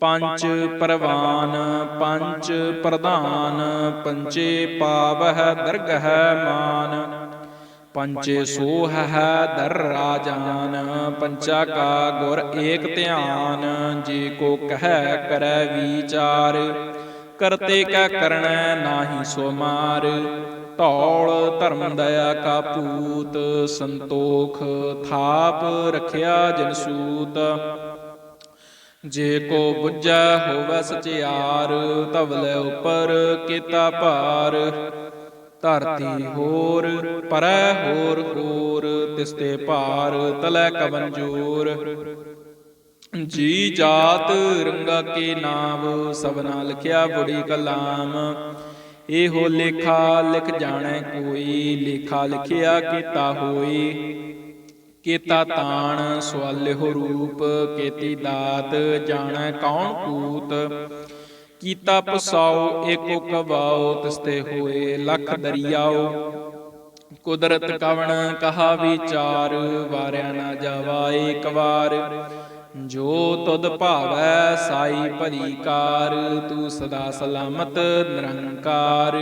ਪੰਚ ਪ੍ਰਵਾਨ ਪੰਚ ਪ੍ਰਧਾਨ ਪੰਚੇ ਪਾਵਹਿ ਦਰਗਹਿ ਮਾਨ। ਪੰਚੇ ਸੋਹ ਹੈ ਦਰ ਰਾਜਾਨ, ਪੰਚਾ ਕਾ ਗੁਰ ਏਕ ਧਿਆਨ, ਜੇ ਕੋ ਕਹੈ ਕਰੈ ਵਿਚਾਰ। ਕਰਤੇ ਕਾ ਕਰਣੈ ਨਾਹੀ ਸੋ ਮਾਰ, ਧੌਲ ਧਰਮ ਦਇਆ ਕਾ ਪੂਤ, ਸੰਤੋਖ ਥਾਪ ਰਖਿਆ ਜਨ ਸੂਤ। ਜੇ ਕੋ ਬੁੱਝੈ ਹੋਵੈ ਸਚਿਆਰ, ਧਵਲੇ ਉਪਰ ਕੀਤਾ ਭਾਰ। ਧਰਤੀ ਹੋਰ, ਪਰੈ ਹੋਰ ਹੋਰ ਤਿਸਤੇ ਭਾਰ ਤਲੈ ਕਵਨ ਜੋਰ। ਜੀ ਜਾਤ ਰੰਗਾ ਕੇ ਨਾਮ ਸਭਨਾ ਲਿਖਿਆ ਬੁੜੀ ਕਲਾਮ। ਇਹੋ ਲੇਖਾ ਲਿਖ ਜਾਣੈ ਕੋਈ, ਲੇਖਾ ਲਿਖਿਆ ਕੀਤਾ ਹੋਈ। ਕੀਤਾ ਤਾਣ ਸਵਾਲਿਹੁ ਰੂਪ, ਕੀਤੀ ਦਾਤ ਜਾਣੈ ਕੌਣ ਕੂਤ? ਕੀਤਾ ਪਸਾਉ, ਏਕੋ ਕਵਾਉ, ਤਿਸਤੇ ਹੋਏ ਲੱਖ ਦਰਿਆਉ। ਕੁਦਰਤ ਕਵਣ ਕਹਾ ਵਿਚਾਰ, ਵਾਰਿਆ ਨਾ ਜਾਵਾ ਏਕ ਵਾਰ ਜੋ ਤੁਧ ਭਾਵੈ ਸਾਈ ਭਰੀ ਕਾਰ, ਤੂੰ ਸਦਾ ਸਲਾਮਤ ਨਿਰੰਕਾਰ।